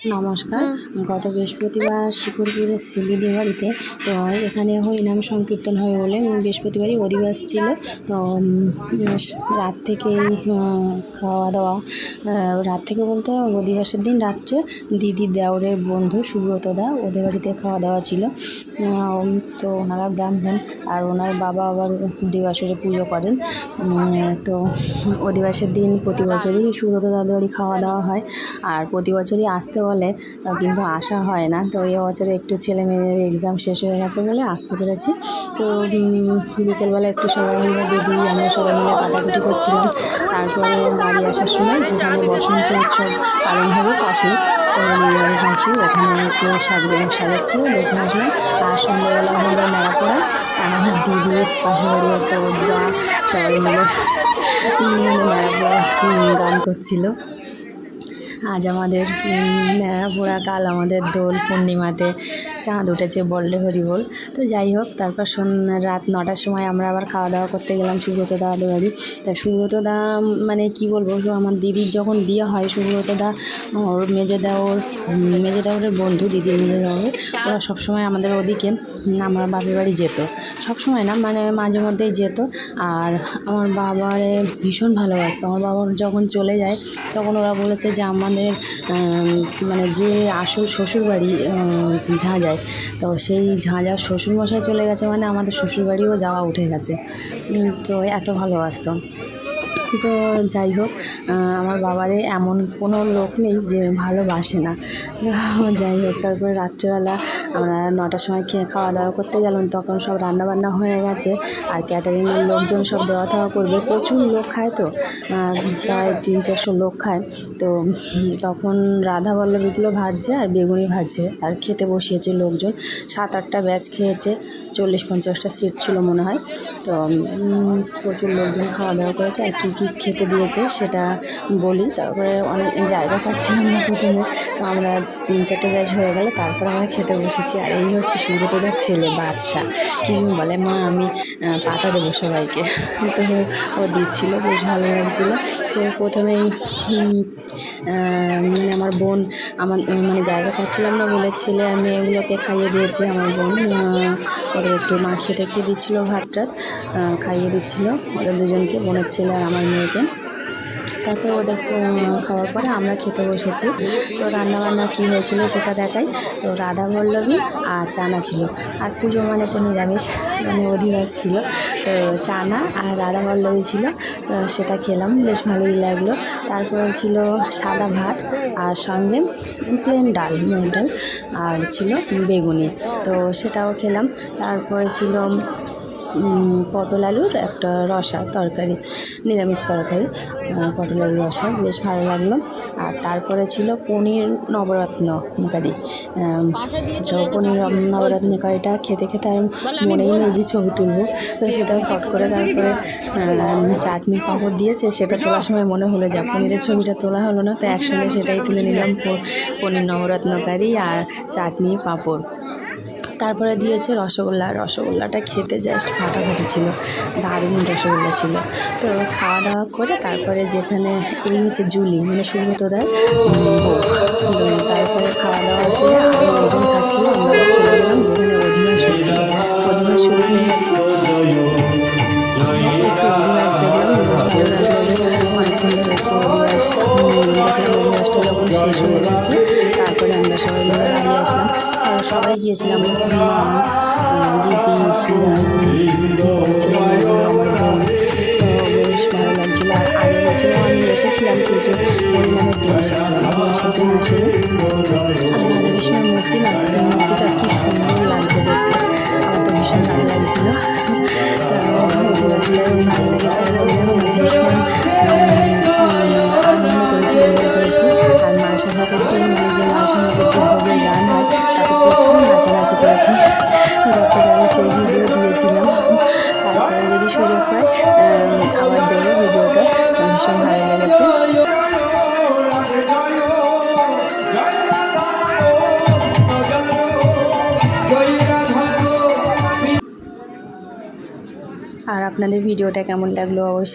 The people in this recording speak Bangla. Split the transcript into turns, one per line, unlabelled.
নমস্কার। গত বৃহস্পতিবার শিকরপুরের সিলিদি বাড়িতে তো এখানে হরিনাম সংকীর্তন হবে বলে বৃহস্পতিবারই অধিবাস ছিল। তো রাত থেকেই খাওয়া দাওয়া রাত থেকে বলতে অধিবাসের দিন রাত্রে দিদি দেওরের বন্ধু সুব্রত দা ওদের বাড়িতে খাওয়া দাওয়া ছিল তো ওনারা ব্রাহ্মণ আর ওনার বাবা আবার দিবাসরে পুজো করেন। তো অধিবাসের দিন প্রতি বছরই সুব্রত দাদের বাড়ি খাওয়া দাওয়া হয়। আর প্রতি বছরই আসতে বলে কিন্তু আসা হয় না। তো এ বছরে একটু ছেলে মেয়েদের এক্সাম শেষ হয়ে গেছে বলে আসতে পেরেছি। তো বিকেলবেলা একটু সবাই মিলে দিদি আমরা সবাই মিলে কাটাকুটি করছিলাম। তারপরে বাড়ি আসার সময় যেখানে বসন্ত উৎসব পালন হবে পাশে, তো পাশে ওখানে একটু সাজিয়ে সাজাচ্ছিল দেখে আসলাম আর সন্ধ্যাবেলা হলো মেলা আর আমার দিদি পাশে বাড়ি একটা যা, সবাই মিলে মেলা গান করছিল। আজ আমাদের পোড়া কাল আমাদের দোল পূর্ণিমাতে চাঁদ উঠেছে বললে হরি বল। তো যাই হোক, তারপর রাত নটার সময় আমরা আবার খাওয়া দাওয়া করতে গেলাম সুব্রত দাদের বাড়ি। তা সুব্রত দা মানে কি বলব আমার দিদির যখন বিয়ে হয়, সুব্রত দা, ওর মেজো দেওর মেজো দেওরের বন্ধু দিদির মেজো দেওরের ওরা সবসময় আমাদের ওদিকে, আমার বাপের বাড়ি যেত। সবসময় না মানে মাঝে মধ্যেই যেত। আর আমার বাবারে ভীষণ ভালোবাসতো। আমার বাবা যখন চলে যায়, তখন ওরা বলেছে যে আমাদের মানে যে আসল শ্বশুরবাড়ি ঝাঁঝায় তো সেই ঝাঁঝার শ্বশুরমশাই চলে গেছে মানে আমাদের শ্বশুরবাড়িও যাওয়া উঠে গেছে। তো এত ভালোবাসতো। তো যাই হোক আমার বাবারে এমন কোনো লোক নেই যে ভালোবাসে না। যাই হোক, তারপরে রাত্রেবেলা আমরা নটার সময় খেয়ে খাওয়া দাওয়া করতে গেলাম, তখন সব রান্নাবান্না হয়ে গেছে আর ক্যাটারিংয়ের লোকজন সব দেওয়া থাওয়া করবে। প্রচুর লোক খায় তো প্রায় তিন চারশো লোক খায়। তো তখন রাধা বল্লভীগুলো ভাজছে আর বেগুনি ভাজছে আর খেতে বসিয়েছে লোকজন। সাত আটটা ব্যাচ খেয়েছে চল্লিশ পঞ্চাশটা সিট ছিল মনে হয়। তো প্রচুর লোকজন খাওয়া দাওয়া করেছে আর কী কী খেতে দিয়েছে সেটা বলি। তারপরে অনেক জায়গা পাচ্ছিলাম না প্রথমে। আমরা তিন চারটে ব্যাচ হয়ে গেলে, তারপর আমরা খেতে বসেছি। আর এই হচ্ছে সুব্রতদার ছেলে বাদশা কি বলে, মা, আমি পাতা দেবো সবাইকে। তো ও দিচ্ছিল, বেশ ভালো লাগছিল। তো প্রথমেই মানে আমার বোন আমার মানে জায়গা পাচ্ছিলাম না বলে ছেলে আর মেয়েগুলোকে খাইয়ে দিয়েছে আমার বোন। ওদের একটু মাখিয়ে টাখিয়ে দিচ্ছিল ভাত টাত খাইয়ে দিচ্ছিল ওদের দুজনকে, বোনের ছেলে আর আমার মেয়েকে। তারপর ওদের খাওয়ার পরে আমরা খেতে বসেছি। তো রান্নাবান্না কী হয়েছিল সেটা দেখাই। তো রাধা বল্লভী আর চানা ছিল। আর পুজো মানে তো নিরামিষ মানে অধিবাস ছিল। তো চানা আর রাধা বল্লভী ছিল। তো সেটা খেলাম, বেশ ভালোই লাগল। তারপরে ছিল সাদা ভাত আর সঙ্গে প্লেন ডাল, মুগ ডাল। আর ছিল বেগুনি। তো সেটাও খেলাম। তারপরে ছিল পটল আলুর একটা রসা তরকারি, নিরামিষ তরকারি পটল আলুর রসা, বেশ ভালো লাগল। আর তারপরে ছিল পনির নবরত্ন কারি তো পনির নবরত্ন কারিটা খেতে খেতে আর মনেই নেই যে ছবি তুলবো। তো সেটা ফট করে তারপরে চাটনি পাঁপড় দিয়েছে, সেটা তোলার সময় মনে হলো যা পনিরের ছবিটা তোলা হলো না, তো একসঙ্গে সেটাই তুলে নিলাম পনির নবরত্ন কারি আর চাটনি পাঁপড়। তারপরে দিয়েছে রসগোল্লা। রসগোল্লাটা খেতে জাস্ট ফাটাফাটি ছিল। দারুণ রসগোল্লা ছিল। তো খাওয়া দাওয়া করে তারপরে যেখানে এই হচ্ছে জুলি মানে সুব্রতদার তারপরে খাওয়া দাওয়া সেরে লোকজন খাচ্ছিল, আমরা চলে গেলাম যেখানে অধিবাস হচ্ছিল অধিবাস শুরু হয়ে গেছে। একটু শেষ হয়ে গেছে, তারপরে আমরা সবাই মিলে সবাই গিয়েছিলাম মা দিদি সুযোগ হয় আমার দেবো ভিডিওটা ভীষণ ভালো লেগেছে। আর আপনাদের ভিডিওটা কেমন লাগল অবশ্যই